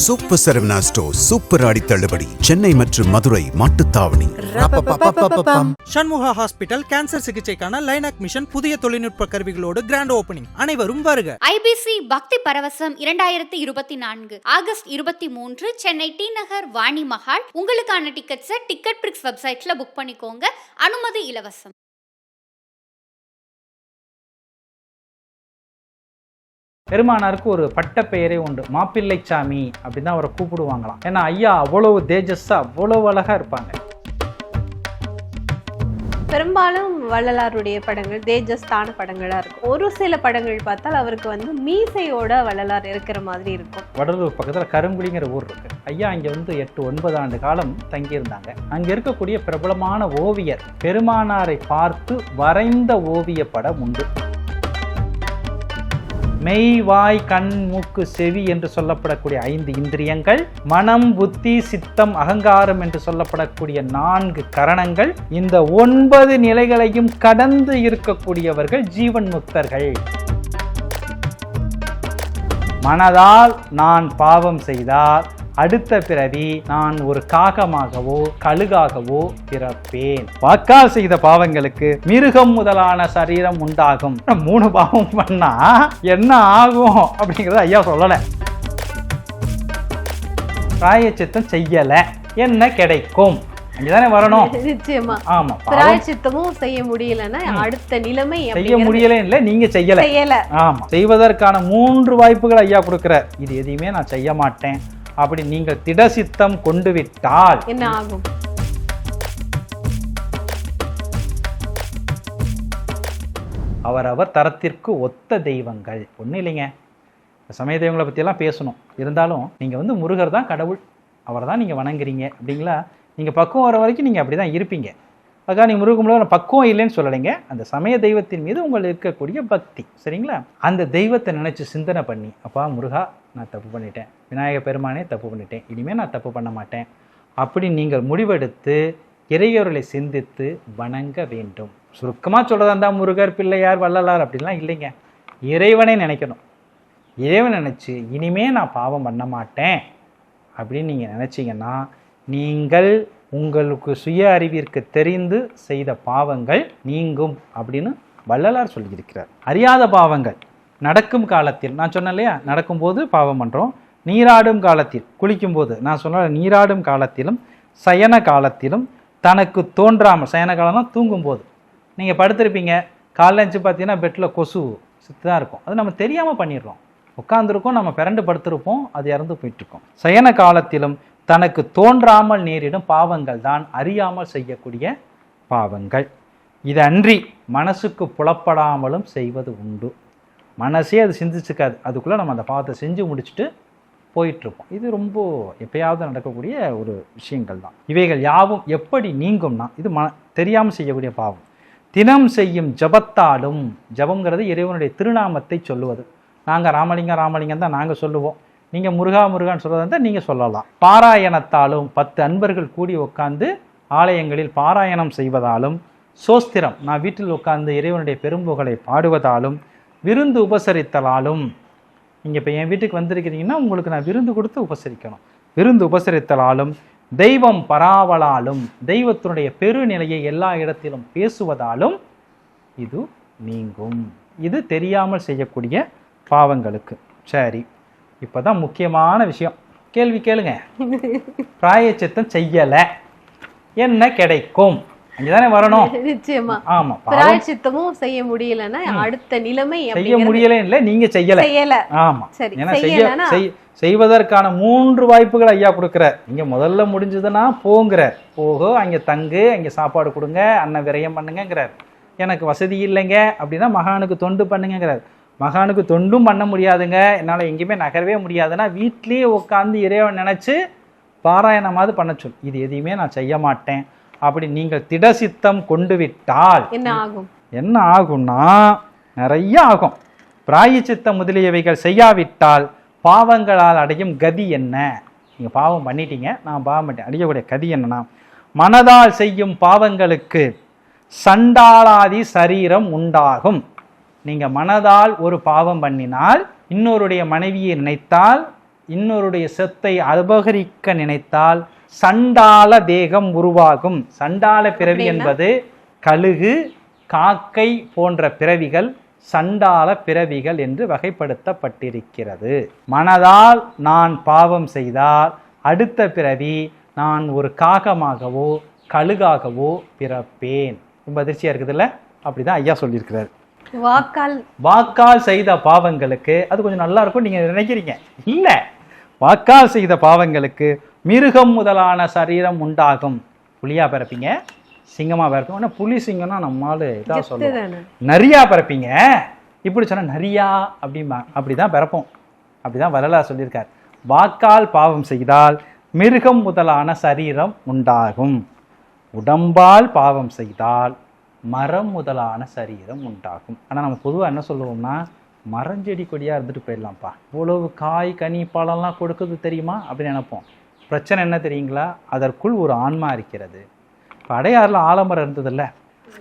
Super Saravana store super ஆடி தள்ளுபடி சென்னை மற்றும் Madurai Mattuthavani. Shanmuga hospital cancer சிகிச்சைக்கான லைனாக் மிஷன் புதிய தொழில்நுட்ப கருவிகளோடு கிராண்ட் ஓபனிங் அனைவரும் வருக. ஐபிசி பக்தி பரவசம் இரண்டாயிரத்தி இருபத்தி நான்கு ஆகஸ்ட் இருபத்தி மூன்று சென்னை டி நகர் வாணி மஹால். உங்களுக்கான டிக்கெட்ஸை டிக்கெட் பிரிக்ஸ் வெப்சைட்ல புக் பண்ணிக்கோங்க. அனுமதி இலவசம். பெருமானாருக்கு ஒரு பட்ட பெயரே உண்டு. மாப்பிள்ளைச்சாமி அப்படின்னு தான் அவரை கூப்பிடுவாங்களாம். ஏன்னா ஐயா அவ்வளவு தேஜஸா அவ்வளவு அழகா இருப்பாங்க. பெரும்பாலும் வள்ளலாருடைய படங்கள் தேஜஸ்தான படங்களா இருக்கும். ஒரு சில படங்கள் பார்த்தால் அவருக்கு வந்து மீசையோட வள்ளலார் இருக்கிற மாதிரி இருக்கும். வடலூர் பக்கத்தில் கருங்குடிங்கிற ஊர் இருக்கு. ஐயா இங்கே வந்து எட்டு ஒன்பது ஆண்டு காலம் தங்கியிருந்தாங்க. அங்கே இருக்கக்கூடிய பிரபலமான ஓவியர் பெருமானாரை பார்த்து வரைந்த ஓவிய படம் உண்டு. மெய் வாய் கண் மூக்கு செவி என்று சொல்லப்படக்கூடிய ஐந்து இந்திரியங்கள் மனம் புத்தி சித்தம் அகங்காரம் என்று சொல்லப்படக்கூடிய நான்கு கரணங்கள் இந்த ஒன்பது நிலைகளையும் கடந்து இருக்கக்கூடியவர்கள் ஜீவன் முக்தர்கள். மனதால் நான் பாவம் செய்தால் அடுத்த பிறவி நான் ஒரு காகமாகவோ கழுகாகவோ பிறப்பேன். வாக்கால் செய்த பாவங்களுக்கு மிருகம் முதலான சரீரம் உண்டாகும். மூணு பாவம் பண்ணா என்ன ஆகும் அப்படிங்கறத ஐயா சொல்லல. பிராயச்சித்தம் செய்யல. என்ன கிடைக்கும்? அங்கதானே வரணும். நிச்சயமா. ஆமா பிராயச்சித்தமும் செய்ய முடியலன்னா அடுத்த நிலைமை செய்ய முடியல இல்ல நீங்க செய்யல. செய்யல. ஆமா செய்வதற்கான மூன்று வாய்ப்புகள் ஐயா கொடுக்கிறார். இது எதையுமே நான் செய்ய மாட்டேன். அப்படி நீங்கள் திடசித்தம் கொண்டு விட்டால் என்ன ஆகும்? அவரவர் தரத்திற்கு ஒத்த தெய்வங்கள். ஒன்றும் இல்லைங்க. சமய தெய்வங்களை பற்றியெல்லாம் பேசணும். இருந்தாலும் நீங்கள் வந்து முருகர் தான் கடவுள். அவரை தான் நீங்கள் வணங்குறீங்க. அப்படிங்களா? நீங்கள் பக்குவம் வர வரைக்கும் நீங்கள் அப்படி தான் இருப்பீங்க அதுக்காக நீங்கள் முருகமுள்ள பக்குவம் இல்லைன்னு சொல்லலைங்க. அந்த சமய தெய்வத்தின் மீது உங்களுக்கு இருக்கக்கூடிய பக்தி. சரிங்களா? அந்த தெய்வத்தை நினச்சி சிந்தனை பண்ணி அப்பா முருகா நான் தப்பு பண்ணிட்டேன். விநாயக பெருமானே தப்பு பண்ணிட்டேன். இனிமேல் நான் தப்பு பண்ண மாட்டேன். அப்படி நீங்கள் முடிவெடுத்து இறையொருளை சிந்தித்து வணங்க வேண்டும். சுருக்கமாக சொல்கிறதா இருந்தால் முருகர் பிள்ளையார் வள்ளலார் அப்படிலாம் இல்லைங்க. இறைவனை நினைக்கணும். இறைவன் நினச்சி இனிமே நான் பாவம் பண்ண மாட்டேன். அப்படின்னு நீங்கள் நினச்சிங்கன்னா நீங்கள் உங்களுக்கு சுய அறிவிற்கு தெரிந்து செய்த பாவங்கள் நீங்கும் அப்படின்னு வள்ளலார் சொல்லியிருக்கிறார். அறியாத பாவங்கள் நடக்கும் காலத்தில் நான் சொன்னேன் இல்லையா? நடக்கும்போது பாவம் பண்ணுறோம் நீராடும் காலத்தில் குளிக்கும்போது நான் சொன்ன நீராடும் காலத்திலும் சயன காலத்திலும் தனக்கு தோன்றாமல் சயன காலம்னா தூங்கும்போது. நீங்கள் படுத்திருப்பீங்க காலைல எழுந்து பார்த்தீங்கன்னா பெட்டில் கொசு சுற்றி தான் இருக்கும். அது நம்ம தெரியாமல் பண்ணிடுறோம். உட்காந்துருக்கோம் நம்ம பிறண்டு படுத்திருப்போம் அது இறந்து போயிட்டுருக்கோம் சயன காலத்திலும் தனக்கு தோன்றாமல் நேரிடும் பாவங்கள் தான் அறியாமல் செய்யக்கூடிய பாவங்கள். இது அன்றி மனசுக்கு புலப்படாமலும் செய்வது உண்டு. மனசே அது சிந்திச்சுக்காது. அதுக்குள்ளே நம்ம அந்த பாவத்தை செஞ்சு முடிச்சுட்டு போயிட்டுருப்போம் இது ரொம்ப எப்பயாவது நடக்கக்கூடிய ஒரு விஷயங்கள் தான். இவைகள் யாவும் எப்படி நீங்கும்னா இது ம தெரியாமல் செய்யக்கூடிய பாவம். தினம் செய்யும் ஜபத்தாலும் ஜபங்கிறது இறைவனுடைய திருநாமத்தை சொல்லுவது. நாங்கள் ராமலிங்கம் ராமலிங்கம் தான் நாங்கள் சொல்லுவோம். நீங்கள் முருகா முருகான்னு சொல்கிறதா இருந்தால் நீங்கள் சொல்லலாம். பாராயணத்தாலும் பத்து அன்பர்கள் கூடி உட்காந்து ஆலயங்களில் பாராயணம் செய்வதாலும் சோஸ்திரம் நான் வீட்டில் உட்கார்ந்து இறைவனுடைய பெரும்புகளை பாடுவதாலும் விருந்து உபசரித்தலாலும் நீங்கள் இப்போ என் வீட்டுக்கு வந்திருக்கிறீங்கன்னா உங்களுக்கு நான் விருந்து கொடுத்து உபசரிக்கணும். விருந்து உபசரித்தலாலும் தெய்வம் பராவலாலும் தெய்வத்தினுடைய பெருநிலையை எல்லா இடத்திலும் பேசுவதாலும் இது நீங்கும். இது தெரியாமல் செய்யக்கூடிய பாவங்களுக்கு. சரி. இப்போதான் முக்கியமான விஷயம். கேள்வி கேளுங்க. பிராயச்சித்தம் செய்யலை. என்ன கிடைக்கும்? அங்கதானே வரணும். நிச்சயமா. ஆமா பிராயச்சித்தமும் செய்ய முடியலன்னா அடுத்த நிலைமை செய்ய முடியல இல்ல நீங்க செய்யல. செய்யல. ஆமா. சரி, ஏன்னா செய்ய செய்வதற்கான மூன்று வாய்ப்புகள் ஐயா கொடுக்குறார் இங்க முதல்ல முடிஞ்சதுன்னா போங்கிறார் போகோ அங்க தங்கு அங்க சாப்பாடு கொடுங்க அண்ணன் விரயம் பண்ணுங்கங்கிறார். எனக்கு வசதி இல்லைங்க அப்படின்னா மகானுக்கு தொண்டு பண்ணுங்கங்கிறார். மகானுக்கு தொண்டும் பண்ண முடியாதுங்க. என்னால் எங்கேயுமே நகரவே முடியாதுன்னா வீட்லயே உட்காந்து இறைவன் நினைச்சு பாராயணமாவது பண்ண சொல். இது எதையுமே நான் செய்ய மாட்டேன். அப்படி நீங்கள் திடசித்தம் கொண்டு விட்டால் என்ன ஆகும்? என்ன ஆகும்னா நிறைய ஆகும். பிராயச்சித்தம் முதலியவைகள் செய்யாவிட்டால் பாவங்களால் அடையும் கதி என்ன? நீங்கள் பாவம் பண்ணிட்டீங்க. நான் பாவம் பண்ணிட்டேன். அடையக்கூடிய கதி என்னன்னா மனதால் செய்யும் பாவங்களுக்கு சண்டாளாதி சரீரம் உண்டாகும். நீங்கள் மனதால் ஒரு பாவம் பண்ணினால் இன்னொருடைய மனைவியை நினைத்தால் இன்னொருடைய சொத்தை அபகரிக்க நினைத்தால் சண்டால தேகம் உருவாகும். சண்டால பிறவி? என்பது கழுகு காக்கை போன்ற பிறவிகள் சண்டால பிறவிகள் என்று வகைப்படுத்தப்பட்டிருக்கிறது. மனதால் நான் பாவம் செய்தால் அடுத்த பிறவி நான் ஒரு காகமாகவோ கழுகாகவோ பிறப்பேன். ரொம்ப அதிர்ச்சியா இருக்குதுல்ல? அப்படிதான் ஐயா சொல்லியிருக்கிறார். வாக்கால் வாக்கால் செய்த பாவங்களுக்கு அது கொஞ்சம் நல்லா இருக்கும் நீங்க நினைக்கிறீங்க. இல்ல. வாக்கால் செய்த பாவங்களுக்கு மிருகம் முதலான சரீரம் உண்டாகும். புலியா பிறப்பீங்க. சிங்கமா பிறப்பீங்க ஆனா புலி சிங்கம்னா நம்மால இதா சொல்லுவோம். நரியா பிறப்பீங்க. இப்படி சொன்னா நரியா அப்படிமா அப்படிதான் பிறப்போம். அப்படிதான் வரலாறு சொல்லியிருக்கார். வாக்கால் பாவம் செய்தால் மிருகம் முதலான சரீரம் உண்டாகும். உடம்பால் பாவம் செய்தால் மரம் முதலான சரீரம் உண்டாகும். ஆனால் நம்ம பொதுவாக என்ன சொல்லுவோம்னா மரஞ்செடி கொடியாக இருந்துட்டு போயிடலாம்ப்பா. இவ்வளவு காய் கனி பழம்லாம் கொடுக்குது தெரியுமா? அப்படின்னு நினைப்போம். பிரச்சனை என்ன தெரியுங்களா? அதற்குள் ஒரு ஆன்மா இருக்கிறது. இப்போ அடையாறுல ஆலமரம் இருந்ததில்ல.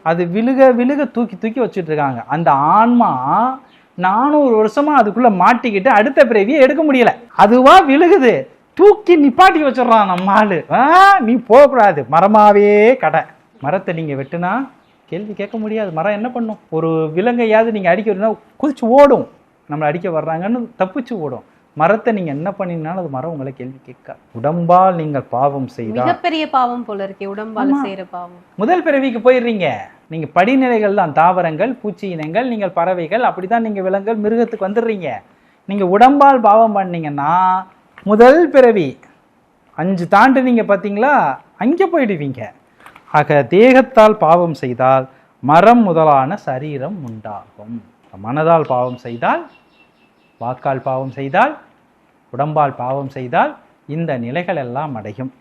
அது விழுக விழுக தூக்கி தூக்கி வச்சுட்டு இருக்காங்க. அந்த ஆன்மா நானூறு வருஷமா அதுக்குள்ள மாட்டிக்கிட்டு அடுத்த பிறவியை எடுக்க முடியல. அதுவா விழுகுது. தூக்கி நிப்பாட்டி வச்சிடுறான் நம்ம ஆளு. ஆ, நீ போகக்கூடாது. மரமாவே கடை. மரத்தை நீங்க வெட்டுனா கேள்வி கேட்க முடியாது. மரம் என்ன பண்ணும்? ஒரு விலங்கையாவது நீங்க அடிக்க வரணும்னா குதிச்சு ஓடும். நம்மளை அடிக்க வர்றாங்கன்னு தப்பிச்சு ஓடும். மரத்தை நீங்க என்ன பண்ணினாலும் அது மரம் உங்களை கேள்வி கேட்க. உடம்பால் நீங்கள் பாவம் செய்தால் மிகப்பெரிய பாவம் போல இருக்கே உடம்பால. செய்யற பாவம். முதல் பிறவிக்கு போயிடுறீங்க. நீங்க படிநிலைகள் தான் தாவரங்கள் பூச்சி இனங்கள் நீங்கள் பறவைகள் அப்படிதான் நீங்க விலங்குகள் மிருகத்துக்கு வந்துடுறீங்க. நீங்க உடம்பால் பாவம் பண்ணீங்கன்னா முதல் பிறவி அஞ்சு தாண்டு நீங்க பார்த்தீங்களா? அங்கே போயிடுவீங்க. ஆக தேகத்தால் பாவம் செய்தால் மரம் முதலான சரீரம் உண்டாகும். மனதால் பாவம் செய்தால் வாக்கால் பாவம் செய்தால் உடம்பால் பாவம் செய்தால் இந்த நிலைகள் எல்லாம் அடையும்.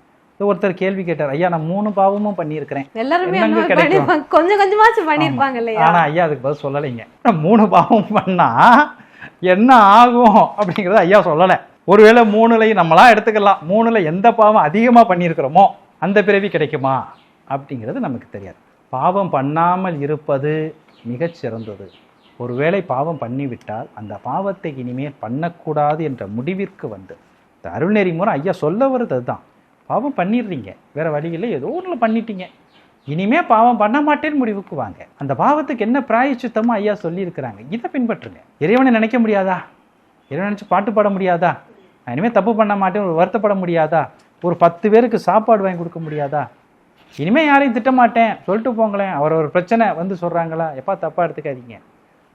ஒருத்தர் கேள்வி கேட்டார் ஐயா நான் மூணு பாவமும் பண்ணியிருக்கிறேன். எல்லாருமே கிடைக்கும்? கொஞ்சம் கொஞ்சமாச்சும் பண்ணிருப்பாங்க இல்லையா? ஆனா ஐயா அதுக்கு பதில் சொல்லலைங்க. மூணு பாவம் பண்ணா என்ன ஆகும்? அப்படிங்கறத ஐயா சொல்லலை. ஒருவேளை மூணுலையும் நம்மளா எடுத்துக்கலாம். மூணுல எந்த பாவம் அதிகமா பண்ணியிருக்கிறோமோ அந்த பிறவி கிடைக்குமா? அப்படிங்கிறது நமக்கு தெரியாது. பாவம் பண்ணாமல் இருப்பது மிகச் சிறந்தது. ஒருவேளை பாவம் பண்ணிவிட்டால் அந்த பாவத்தை இனிமேல் பண்ணக்கூடாது என்ற முடிவிற்கு வந்து இந்த அருள்நெறி முறை ஐயா சொல்ல வருது அதுதான். பாவம் பண்ணிடுறீங்க வேறு வழியில் ஏதோ ஒன்றுல பண்ணிட்டீங்க. இனிமே பாவம் பண்ண மாட்டேன்னு முடிவுக்கு வாங்க. அந்த பாவத்துக்கு என்ன பிராயச்சித்தமோ ஐயா சொல்லியிருக்கிறாங்க. இதை பின்பற்றுங்க. இறைவனை நினைக்க முடியாதா? இறைவனை நினச்சி பாட்டு பாட முடியாதா? நான் இனிமேல் தப்பு பண்ண மாட்டேன். ஒரு வருத்தப்பட முடியாதா? ஒரு பத்து பேருக்கு சாப்பாடு வாங்கி கொடுக்க முடியாதா? இனிமேல் யாரையும் திட்டமாட்டேன். சொல்லிட்டு போங்களேன். அவர் ஒரு பிரச்சனை வந்து சொல்கிறாங்களா எப்பா தப்பாக எடுத்துக்காதீங்க.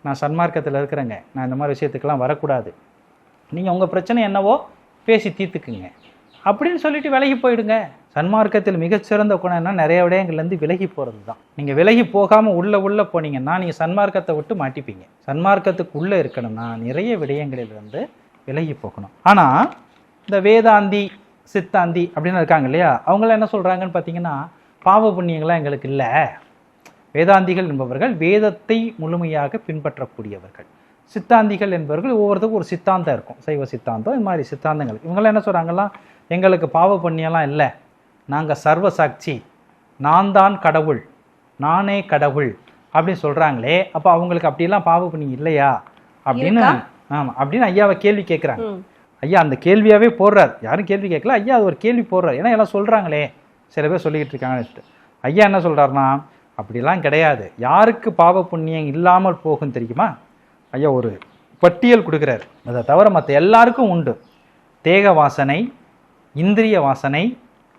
நான் சன்மார்க்கத்தில் இருக்கிறேங்க. நான் இந்த மாதிரி விஷயத்துக்கெல்லாம் வரக்கூடாது. நீங்கள் உங்கள் பிரச்சனை என்னவோ பேசி தீர்த்துக்குங்க. அப்படின்னு சொல்லிட்டு விலகி போயிடுங்க. சன்மார்க்கத்தில் மிகச்சிறந்த குணம்னா என்ன நிறைய விடயங்கள்லேருந்து விலகி போகிறது தான் நீங்கள் விலகி போகாமல் உள்ளே உள்ளே போனீங்கன்னா நீங்கள் சன்மார்க்கத்தை விட்டு மாட்டிப்பீங்க. சன்மார்க்கத்துக்கு உள்ளே இருக்கணும்னா நிறைய விடயங்களிலிருந்து விலகி போகணும். ஆனால் இந்த வேதாந்தி சித்தாந்தி அப்படின்னு இருக்காங்க இல்லையா? அவங்களாம் என்ன சொல்கிறாங்கன்னு பார்த்தீங்கன்னா பாவ புண்ணியங்கள்லாம் எங்களுக்கு இல்லை. வேதாந்திகள் என்பவர்கள் வேதத்தை முழுமையாக பின்பற்றக்கூடியவர்கள். சித்தாந்திகள் என்பவர்கள் ஒவ்வொருத்தருக்கும் ஒரு சித்தாந்தம் இருக்கும். சைவ சித்தாந்தம் இந்த மாதிரி சித்தாந்தங்கள். இவங்கெல்லாம் என்ன சொல்கிறாங்கலாம் எங்களுக்கு பாவ புண்ணியம்லாம் இல்லை. நாங்கள் சர்வ சாட்சி நான் தான் கடவுள் நானே கடவுள் அப்படின்னு சொல்கிறாங்களே அப்போ அவங்களுக்கு அப்படியெல்லாம் பாவ புண்ணியம் இல்லையா? அப்படின்னு? ஆமாம் அப்படின்னு ஐயாவை கேள்வி கேட்குறாங்க. ஐயா அந்த கேள்வியாவே போடுறார். யாரும் கேள்வி கேட்கல. ஐயா அது ஒரு கேள்வி போடுறார். ஏன்னா எல்லாம் சொல்கிறாங்களே சில பேர் சொல்லிக்கிட்டு இருக்காங்கன்னு வச்சுட்டு. ஐயா என்ன சொல்கிறாருன்னா அப்படிலாம் கிடையாது. யாருக்கு பாவ புண்ணியம் இல்லாமல் போகும் தெரியுமா? ஐயா ஒரு பட்டியல் கொடுக்குறார். அதை தவிர மற்ற எல்லாருக்கும் உண்டு. தேக வாசனை இந்திரிய வாசனை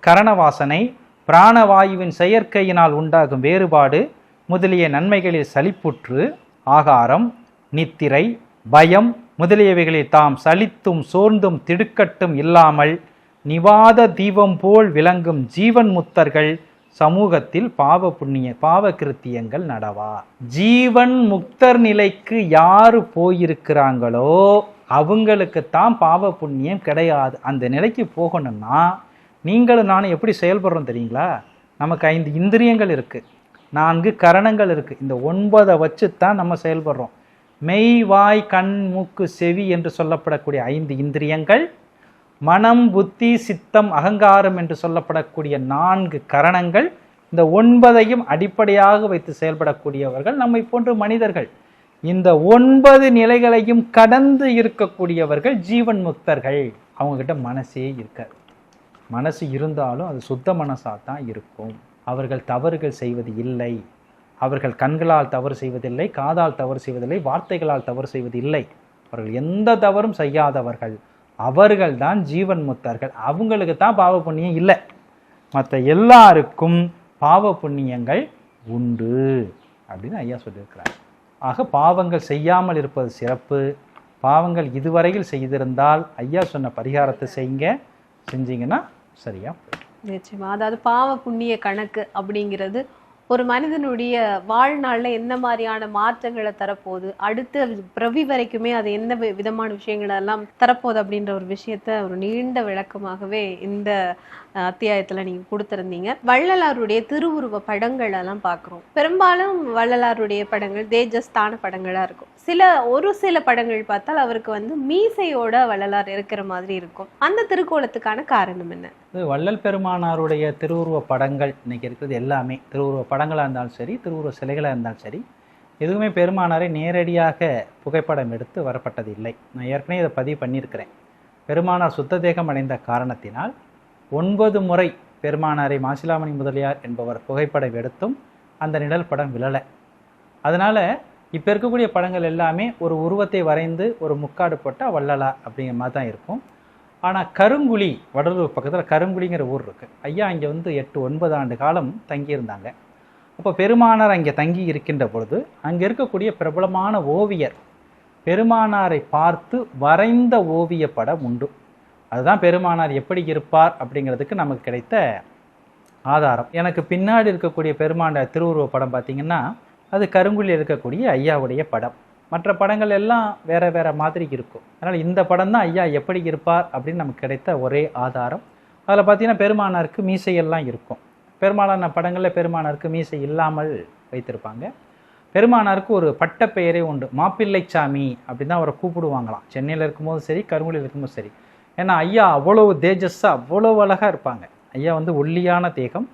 கரண வாசனை பிராணவாயுவின் செயற்கையினால் உண்டாகும் வேறுபாடு முதலிய நன்மைகளில் சலிப்புற்று ஆகாரம் நித்திரை பயம் முதலியவைகளில் தாம் சலித்தும் சோர்ந்தும் திடுக்கட்டும் இல்லாமல் நிவாத தீபம் போல் விளங்கும் ஜீவன் முத்தர்கள் சமூகத்தில் பாவ புண்ணிய பாவ கிருத்தியங்கள் நடவா. ஜீவன் முக்தர் நிலைக்கு யாரு போயிருக்கிறாங்களோ அவங்களுக்குத்தான் பாவ புண்ணியம் கிடையாது. அந்த நிலைக்கு போகணும்னா நீங்களும் நானும் எப்படி செயல்படுறோம் தெரியுங்களா? நமக்கு ஐந்து இந்திரியங்கள் இருக்கு. நான்கு கரணங்கள் இருக்கு. இந்த ஒன்பதை வச்சு தான் நம்ம செயல்படுறோம். மெய் வாய் கண் மூக்கு செவி என்று சொல்லப்படக்கூடிய ஐந்து இந்திரியங்கள் மனம் புத்தி சித்தம் அகங்காரம் என்று சொல்லப்படக்கூடிய நான்கு கரணங்கள் இந்த ஒன்பதையும் அடிப்படையாக வைத்து செயல்படக்கூடியவர்கள் நம்மை போன்ற மனிதர்கள். இந்த ஒன்பது நிலைகளையும் கடந்து இருக்கக்கூடியவர்கள் ஜீவன் முக்தர்கள். அவங்கக்கிட்ட மனசே இருக்காது. மனசு இருந்தாலும் அது சுத்த மனசாக தான் இருக்கும். அவர்கள் தவறுகள் செய்வது இல்லை. அவர்கள் கண்களால் தவறு செய்வதில்லை காதால் தவறு செய்வதில்லை வார்த்தைகளால் தவறு செய்வதில்லை. அவர்கள் எந்த தவறும் செய்யாதவர்கள். அவர்கள் தான் ஜீவன் முத்தர்கள். அவங்களுக்கு தான் பாவ புண்ணியம் இல்லை. மற்ற எல்லாருக்கும் பாவ புண்ணியங்கள் உண்டு. அப்படின்னு ஐயா சொல்லியிருக்கிறார். ஆக பாவங்கள் செய்யாமல் இருப்பது சிறப்பு. பாவங்கள் இதுவரையில் செய்திருந்தால் ஐயா சொன்ன பரிகாரத்தை செய்யுங்க செஞ்சீங்கன்னா சரியா நிச்சயமா. அதாவது பாவ புண்ணிய கணக்கு அப்படிங்கிறது ஒரு மனிதனுடைய வாழ்நாளில் என்ன மாதிரியான மாற்றங்களை தரப்போகுது? அடுத்த பிரவி வரைக்குமே அது என்ன வி- விதமான விஷயங்கள் எல்லாம் தரப்போகுது அப்படின்ற ஒரு விஷயத்த ஒரு நீண்ட விளக்கமாகவே இந்த அத்தியாயத்தில் நீங்கள் கொடுத்துருந்தீங்க. வள்ளலாருடைய திருவுருவ படங்கள் எல்லாம் பார்க்குறோம். பெரும்பாலும் வள்ளலாருடைய படங்கள் தேஜஸ்தான படங்களாக இருக்கும். சில ஒரு சில படங்கள் பார்த்தால் அவருக்கு வந்து மீசையோட வள்ளலார் இருக்கிற மாதிரி இருக்கும். அந்த திருக்கோலத்துக்கான காரணம் என்ன? வள்ளல் பெருமானாருடைய திருவுருவ படங்கள். இன்றைக்கி இருக்கிறது எல்லாமே. திருவுருவ படங்களாக இருந்தாலும் சரி திருவுருவ சிலைகளாக இருந்தாலும் சரி எதுவுமே பெருமானாரை நேரடியாக புகைப்படம் எடுத்து வரப்பட்டது இல்லை நான் ஏற்கனவே இதை பதிவு பண்ணியிருக்கிறேன். பெருமானார் சுத்த தேகம் அடைந்த காரணத்தினால் ஒன்பது முறை பெருமானாரை மாசிலாமணி முதலியார் என்பவர் புகைப்படம் எடுத்தும் அந்த நிழல் படம் விழலை. அதனால் இப்போ இருக்கக்கூடிய படங்கள் எல்லாமே ஒரு உருவத்தை வரைந்து ஒரு முக்காடு போட்டால் வள்ளலா அப்படிங்கிற மாதிரி தான் இருக்கும். ஆனால் கருங்குழி வடலூர் பக்கத்தில் கருங்குழிங்கிற ஊர் இருக்குது ஐயா இங்கே வந்து எட்டு ஒன்பது ஆண்டு காலம் தங்கியிருந்தாங்க. அப்போ பெருமானார் அங்கே தங்கி இருக்கின்ற பொழுது அங்கே இருக்கக்கூடிய பிரபலமான ஓவியர் பெருமானாரை பார்த்து வரைந்த ஓவிய படம் உண்டு. அதுதான் பெருமானார் எப்படி இருப்பார் அப்படிங்கிறதுக்கு நமக்கு கிடைத்த ஆதாரம். எனக்கு பின்னாடி இருக்கக்கூடிய பெருமானார் திருவுருவ படம் பார்த்திங்கன்னா அது கருங்குழியில் இருக்கக்கூடிய ஐயாவுடைய படம். மற்ற படங்கள் எல்லாம் வேற வேற மாதிரி இருக்கும். அதனால் இந்த படம் தான் ஐயா எப்படி இருப்பார் அப்படின்னு நமக்கு கிடைத்த ஒரே ஆதாரம். அதில் பார்த்தீங்கன்னா பெருமானாருக்கு மீசையெல்லாம் இருக்கும். பெரும்பாலான படங்களில் பெருமானாருக்கு மீசை இல்லாமல் வைத்திருப்பாங்க. பெருமானாருக்கு ஒரு பட்ட பெயரே உண்டு. மாப்பிள்ளைச்சாமி அப்படின்னு தான் அவரை கூப்பிடுவாங்களாம். சென்னையில் இருக்கும்போது சரி கருங்குழியில் இருக்கும்போது சரி. ஏன்னா ஐயா அவ்வளவு தேஜஸ்ஸாக அவ்வளோ அழகாக இருப்பாங்க. ஐயா வந்து ஒல்லியான தேகம்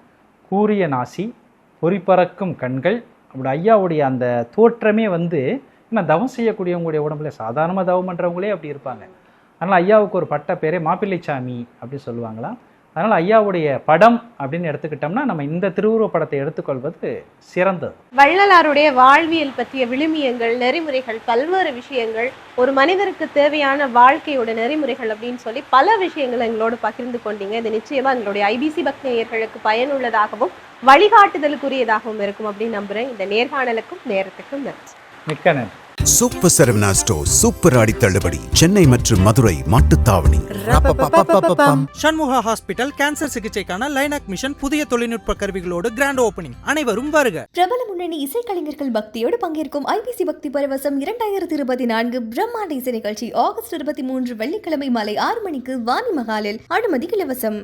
கூரிய நாசி பொறிப்பறக்கும் கண்கள். அப்படி ஐயாவுடைய அந்த தோற்றமே வந்து ஏன்னா தவம் செய்யக்கூடியவங்களுடைய உடம்புல சாதாரணமாக தவம் பண்ணுறவங்களே அப்படி இருப்பாங்க. அதனால் ஐயாவுக்கு ஒரு பட்ட பேரே மாப்பிள்ளைச்சாமி அப்படி சொல்லுவாங்களாம் அதனால் ஐயாவுடைய படம் அப்படின்னு எடுத்துக்கிட்டோம்னா நம்ம இந்த திருவுருவ படத்தை எடுத்துக்கொள்வது சிறந்தது. வள்ளலாருடைய வாழ்வியல் பற்றிய விழுமியங்கள் நெறிமுறைகள் பல்வேறு விஷயங்கள் ஒரு மனிதருக்கு தேவையான வாழ்க்கையோட நெறிமுறைகள் அப்படின்னு சொல்லி பல விஷயங்களை எங்களோடு பகிர்ந்து கொண்டீங்க. இது நிச்சயமாக எங்களுடைய ஐபிசி பக்தேயர்களுக்கு பயனுள்ளதாகவும் வழிகாட்டுதலுக்குரியதாகவும் இருக்கும் அப்படின்னு நம்புறேன். இந்த நேர்காணலுக்கும் நேரத்துக்கும் நன்றி. மிக்க நன்றி. சூப்பர் சரவணா ஸ்டோர் சூப்பர் ஆடி தள்ளுபடி. சென்னை மற்றும் மதுரை மாட்டுத்தாவணி. சண்முகா ஹாஸ்பிட்டல் கேன்சர் சிகிச்சைக்கான லைனாக் மிஷன் புதிய தொழில்நுட்ப கருவிகளோடு கிராண்ட் ஓபனிங் அனைவரும் வருக. பிரபல முன்னணி இசைக்கலைஞர்கள் பக்தியோடு பங்கேற்கும் ஐபிசி பக்தி பரவசம் இரண்டாயிரத்தி இருபத்தி நான்கு பிரம்மாண்ட இசை நிகழ்ச்சி ஆகஸ்ட் இருபத்தி மூன்று வெள்ளிக்கிழமை மாலை ஆறு மணிக்கு வாணி மகாலில் அனுமதி இலவசம்.